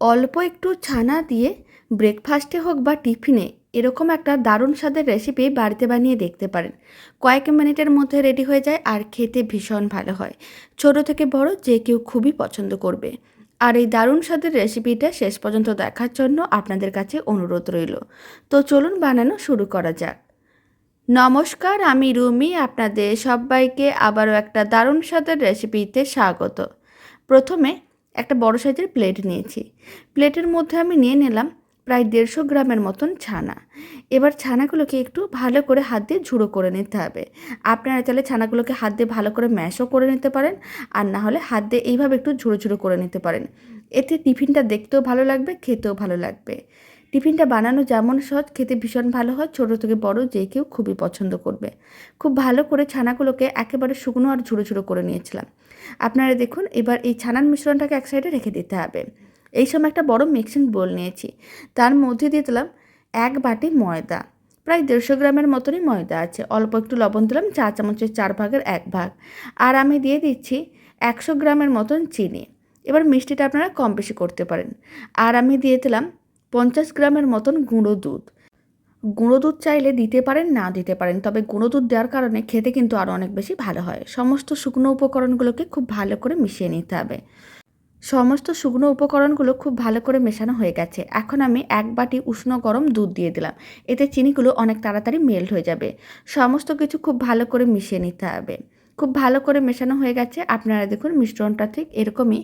অল্প একটু ছানা দিয়ে ব্রেকফাস্টে হোক বা টিফিনে এরকম একটা দারুণ স্বাদের রেসিপি বাড়িতে বানিয়ে দেখতে পারেন। কয়েক মিনিটের মধ্যে রেডি হয়ে যায় আর খেতে ভীষণ ভালো হয়। ছোট থেকে বড় যে কেউ খুবই পছন্দ করবে। আর এই দারুণ স্বাদের রেসিপিটা শেষ পর্যন্ত দেখার জন্য আপনাদের কাছে অনুরোধ রইল। তো চলুন বানানো শুরু করা যাক। নমস্কার, আমি রুমি, আপনাদের সবাইকে আবারও একটা দারুণ স্বাদের রেসিপিতে স্বাগত। প্রথমে একটা বড় সাইজের প্লেট নিয়েছি। প্লেটের মধ্যে আমি নিয়ে নিলাম প্রায় দেড়শো গ্রামের মতন ছানা। এবার ছানাগুলোকে একটু ভালো করে হাত দিয়ে ঝুড়ো করে নিতে হবে। আপনারা চাইলে ছানাগুলোকে হাত দিয়ে ভালো করে ম্যাশও করে নিতে পারেন, আর না হলে হাত দিয়ে এইভাবে একটু ঝুড়ো ঝুড়ো করে নিতে পারেন। এতে টিফিনটা দেখতেও ভালো লাগবে, খেতেও ভালো লাগবে। টিফিনটা বানানো যেমন সহজ, খেতে ভীষণ ভালো হয়, ছোটো থেকে বড় যে কেউ খুবই পছন্দ করবে। খুব ভালো করে ছানাগুলোকে একেবারে শুকনো আর ঝুড়ো ঝুড়ো করে নিয়েছিলাম। আপনারা দেখুন, এবার এই ছানার মিশ্রণটাকে এক সাইডে রেখে দিতে হবে। এই সময় একটা বড় মিক্সিং বোল নিয়েছি। তার মধ্যে দিয়ে দিলাম এক বাটি ময়দা। প্রায় দেড়শো গ্রামের মতনই ময়দা আছে। অল্প একটু লবণ দিলাম, চা চামচের চার ভাগের এক ভাগ। আর আমি দিয়ে দিচ্ছি একশো গ্রামের মতন চিনি। এবার মিষ্টিটা আপনারা কম বেশি করতে পারেন। আর আমি দিয়ে দিলাম পঞ্চাশ গ্রামের মতন গুঁড়ো দুধ। গুঁড়ো দুধ চাইলে দিতে পারেন, না দিতে পারেন, তবে গুঁড়ো দুধ দেওয়ার কারণে খেতে কিন্তু আরও অনেক বেশি ভালো হয়। সমস্ত শুকনো উপকরণগুলোকে খুব ভালো করে মিশিয়ে নিতে হবে। সমস্ত শুকনো উপকরণগুলো খুব ভালো করে মেশানো হয়ে গেছে। এখন আমি এক বাটি উষ্ণ গরম দুধ দিয়ে দিলাম। এতে চিনিগুলো অনেক তাড়াতাড়ি মেল্ট হয়ে যাবে। সমস্ত কিছু খুব ভালো করে মিশিয়ে নিতে হবে। খুব ভালো করে মেশানো হয়ে গেছে। আপনারা দেখুন মিশ্রণটা ঠিক এরকমই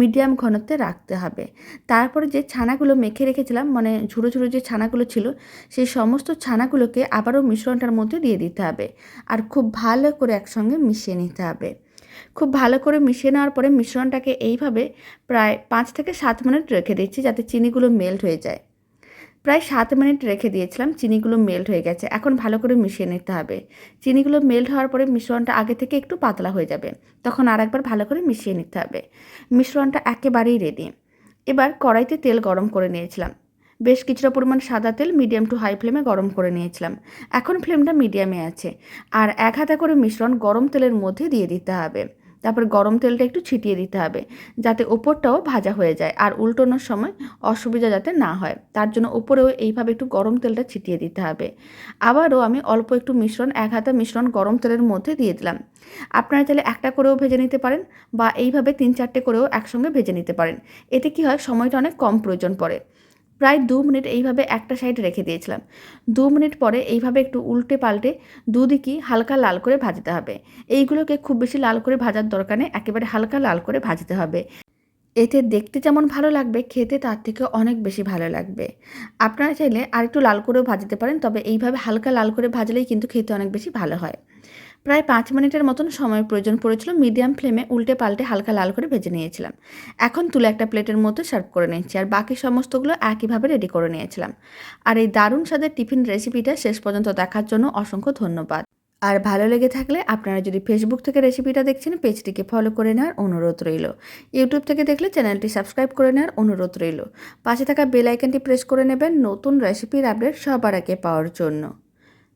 মিডিয়াম ঘনত্বে রাখতে হবে। তারপরে যে ছানাগুলো মেখে রেখেছিলাম মানে ঝুড়ো ঝুড়ো যে ছানাগুলো ছিল, সেই সমস্ত ছানাগুলোকে আবারও মিশ্রণটার মধ্যে দিয়ে দিতে হবে আর খুব ভালো করে একসঙ্গে মিশিয়ে নিতে হবে। খুব ভালো করে মিশিয়ে নেওয়ার পরে মিশ্রণটাকে এইভাবে প্রায় পাঁচ থেকে সাত মিনিট রেখে দিচ্ছি যাতে চিনিগুলো মেল্ট হয়ে যায়। প্রায় সাত মিনিট রেখে দিয়েছিলাম, চিনিগুলো মেল্ট হয়ে গেছে। এখন ভালো করে মিশিয়ে নিতে হবে। চিনিগুলো মেল্ট হওয়ার পরে মিশ্রণটা আগে থেকে একটু পাতলা হয়ে যাবে। তখন আর একবার ভালো করে মিশিয়ে নিতে হবে। মিশ্রণটা একেবারেই রেডি এবার কড়াইতে তেল গরম করে নিয়েছিলাম। বেশ কিছুটা পরিমাণ সাদা তেল মিডিয়াম টু হাই ফ্লেমে গরম করে নিয়েছিলাম। এখন ফ্লেমটা মিডিয়ামে আছে। আর এক হাতা করে মিশ্রণ গরম তেলের মধ্যে দিয়ে দিতে হবে। তারপর গরম তেলটা একটু ছিটিয়ে দিতে হবে যাতে ওপরটাও ভাজা হয়ে যায় আর উল্টোনোর সময় অসুবিধা যাতে না হয়। তার জন্য ওপরেও এইভাবে একটু গরম তেলটা ছিটিয়ে দিতে হবে। আবারও আমি অল্প একটু মিশ্রণ, এক হাতে মিশ্রণ গরম তেলের মধ্যে দিয়ে দিলাম। আপনারা চাইলে একটা করেও ভেজে নিতে পারেন বা এইভাবে তিন চারটে করেও একসঙ্গে ভেজে নিতে পারেন। এতে কি হয়, সময়টা অনেক কম প্রয়োজন পড়ে। প্রায় দু মিনিট এইভাবে একটা সাইডে রেখে দিয়েছিলাম। দু মিনিট পরে এইভাবে একটু উল্টে পাল্টে দুদিকই হালকা লাল করে ভাজতে হবে। এইগুলোকে খুব বেশি লাল করে ভাজার দরকার নেই, একেবারে হালকা লাল করে ভাজতে হবে। এতে দেখতে যেমন ভালো লাগবে, খেতে তার থেকে অনেক বেশি ভালো লাগবে। আপনারা চাইলে আর একটু লাল করেও ভাজতে পারেন, তবে এইভাবে হালকা লাল করে ভাজলেই কিন্তু খেতে অনেক বেশি ভালো হয়। প্রায় পাঁচ মিনিটের মতন সময় প্রয়োজন পড়েছিল। মিডিয়াম ফ্লেমে উল্টে পাল্টে হালকা লাল করে ভেজে নিয়েছিলাম। এখন তুলে একটা প্লেটের মধ্যে সার্ভ করে নিচ্ছি আর বাকি সমস্তগুলো একইভাবে রেডি করে নিয়েছিলাম। আর এই দারুণ স্বাদের টিফিন রেসিপিটা শেষ পর্যন্ত দেখার জন্য অসংখ্য ধন্যবাদ। আর ভালো লেগে থাকলে আপনারা যদি ফেসবুক থেকে রেসিপিটা দেখছেন, পেজটিকে ফলো করে নেওয়ার অনুরোধ রইল। ইউটিউব থেকে দেখলে চ্যানেলটি সাবস্ক্রাইব করে নেওয়ার অনুরোধ রইল। পাশে থাকা বেল আইকনটি প্রেস করে নেবেন নতুন রেসিপির আপডেট সবার আগে পাওয়ার জন্য।